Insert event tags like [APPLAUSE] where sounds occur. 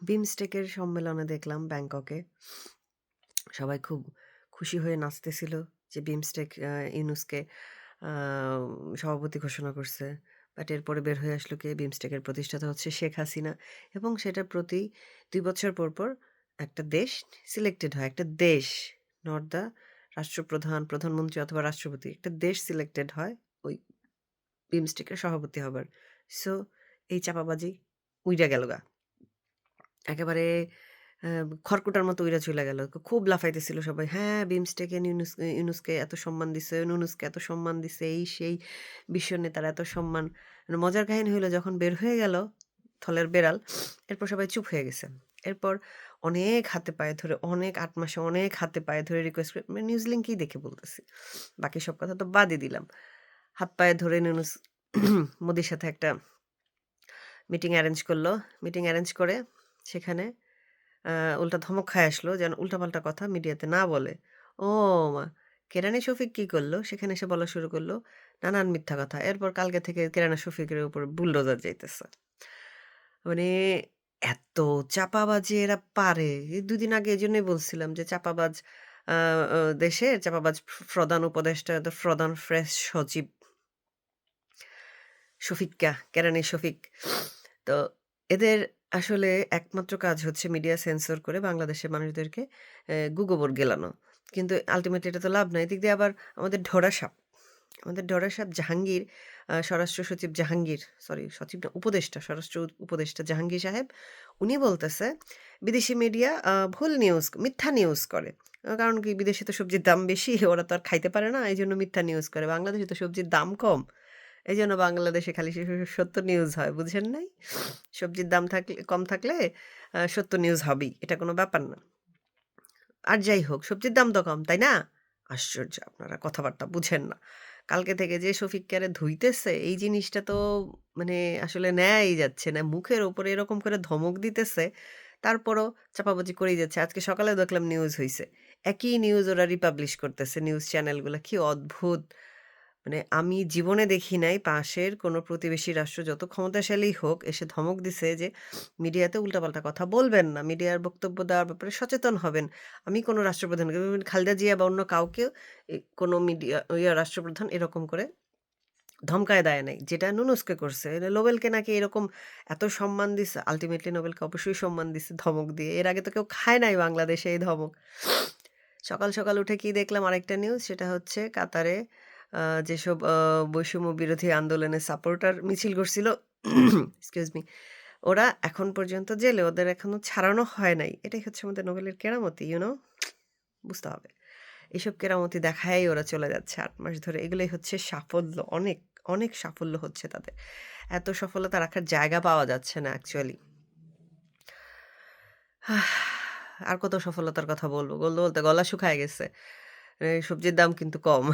বিমস্টেকের সম্মেলনে দেখলাম ব্যাংককে। সবাই খুব খুশি হয়ে নাচতেছিল যে বিমস্টেক ইউনুসকে সভাপতি ঘোষণা করছে। বাট এরপরে বের হয়ে আসলো কে? বিমস্টেকের প্রতিষ্ঠাতা হচ্ছে শেখ হাসিনা এবং সেটা প্রতি দুই বছর পর, পর একটা দেশ সিলেক্টেড হয়। একটা দেশ, নট দ্যা রাষ্ট্রপ্রধান, প্রধানমন্ত্রী অথবা রাষ্ট্রপতি। একটা দেশ সিলেক্টেড হয় ওই বিমস্টেকের সভাপতি হবার। সো এই চাপাবাজি উইড়া গেলগা। একেবারে খড়কুটার মতো উইড়া চলে গেল। খুব লাফাইতেছিল সবাই। হ্যাঁ, বিমস্টেক ইউনুস ইউনুসকে এত সম্মান দিছে, নুনুসকে এত সম্মান দিছে, এই সেই বিশ্ব নেতার এত সম্মান। মানে মজার কাহিনী হইল যখন বের হয়ে গেল থলের বেড়াল, এরপর সবাই চুপ হয়ে গেছে। এরপর অনেক হাতে পায়ে ধরে, অনেক আট মাসে অনেক হাতে পায়ে ধরে রিকোয়েস্ট করে মানে নিউজ লিঙ্কেই দেখে বলতেছি। বাকি সব কথা তো বাদই দিলাম। হাত পায়ে ধরে নুনুস [CLEARS THROAT] মোদির সাথে একটা মিটিং অ্যারেঞ্জ করল। মিটিং অ্যারেঞ্জ করে সেখানে উল্টা ধমক খায় আসলো যেন উল্টাপাল্টা কথা মিডিয়াতে না বলে। ও মা! কেরানি শফিক কি করল? সেখানে এসে বলা শুরু করল নানান মিথ্যা কথা। এরপর কালকে থেকে কেরানি শফিকের উপর বুলডোজার যাইতেছে। মানে এত চাপাবাজি এরা পারে। এই ২ দিন আগে এজন্যই বলছিলাম যে চাপাবাজ দেশের চাপাবাজ প্রধান উপদেষ্টা, দ্যা প্রধান প্রেস সচিব শফিক্কা, কেরানি শফিক। তো এদের আসলে একমাত্র কাজ হচ্ছে মিডিয়া সেন্সর করে বাংলাদেশের মানুষদেরকে গুগোবর গেলানো। কিন্তু আল্টিমেটলি এটা তো লাভ নাই। এদিক দিয়ে আবার আমাদের ঢোড়া সাপ, আমাদের ঢোড়া সাপ জাহাঙ্গীর স্বরাষ্ট্র সচিব জাহাঙ্গীর, সরি সচিব না উপদেষ্টা, স্বরাষ্ট্র উপদেষ্টা জাহাঙ্গীর সাহেব উনি বলতেছে বিদেশি মিডিয়া ভুল নিউজ, মিথ্যা নিউজ করে। কারণ কি বিদেশে তো সবজির দাম বেশি, ওরা তো আর খাইতে পারে না। এজন্য মিথ্যা নিউজ করে। বাংলাদেশে তো সবজির দাম কম। এজন্য বাংলাদেশে খালি সত্য নিউজ হয়। বুঝেন নাই? সবজির দাম থাকলে কম থাকলে সত্য নিউজ হবেই। এটা কোনো ব্যাপার না। আর যাই হোক সবজির দাম তো কম, তাই না? আশ্চর্য আপনারা কথাবার্তা বুঝেন না। কালকে থেকে যে শফিককে ধুইতেছে এই জিনিসটা তো মানে আসলে নেয়াই যাচ্ছে না। মুখের ওপরে এরকম করে ধমক দিতেছে, তারপরও চাপাবাজি করেই যাচ্ছে। আজকে সকালে দেখলাম নিউজ হইছে। একই নিউজ ওরা রিপাবলিশ করতেছে নিউজ চ্যানেলগুলা। কি অদ্ভুত! মানে আমি জীবনে দেখি নাই পাশের কোনো প্রতিবেশী রাষ্ট্র যত ক্ষমতাশালী হোক এসে ধমক দিছে যে মিডিয়াতে উল্টাপাল্টা কথা বলবেন না। মিডিয়ার বক্তব্য দেওয়ার ব্যাপারে সচেতন হবেন। আমি কোনো রাষ্ট্রপ্রধানকে খালেদা জিয়া বা অন্য কাউকে কোনো মিডিয়া ইয়া রাষ্ট্রপ্রধান এরকম করে ধমকায় দেয় নাই। যেটা নুনুসকে করছে। নোবেলকে নাকি এরকম এত সম্মান দিছে। আলটিমেটলি নোবেলকে অবশ্যই সম্মান দিছে ধমক দিয়ে। এর আগে তো কেউ খায় নাই বাংলাদেশে এই ধমক। সকাল, সকাল উঠে কি দেখলাম আরেকটা নিউজ সেটা হচ্ছে কাতারে যেসব বৈষম্য বিরোধী আন্দোলনের সাপোর্টার মিছিল করছিল এক্সকিউজ মি ওরা এখন পর্যন্ত জেলে। ওদের এখনও ছাড়ানো হয় নাই। এটাই হচ্ছে আমাদের নোবেলের কেরামতি, ইউনো বুঝতে হবে। এসব কেরামতি দেখায়াই ওরা চলে যাচ্ছে আট মাস ধরে। এগুলোই হচ্ছে সাফল্য। অনেক, অনেক সাফল্য হচ্ছে তাদের। এত সফলতা রাখার জায়গা পাওয়া যাচ্ছে না অ্যাকচুয়ালি। আর কত সফলতার কথা বলব বলতে, বলতে গলা শুকায় গেছে। সবজির দাম কিন্তু কম।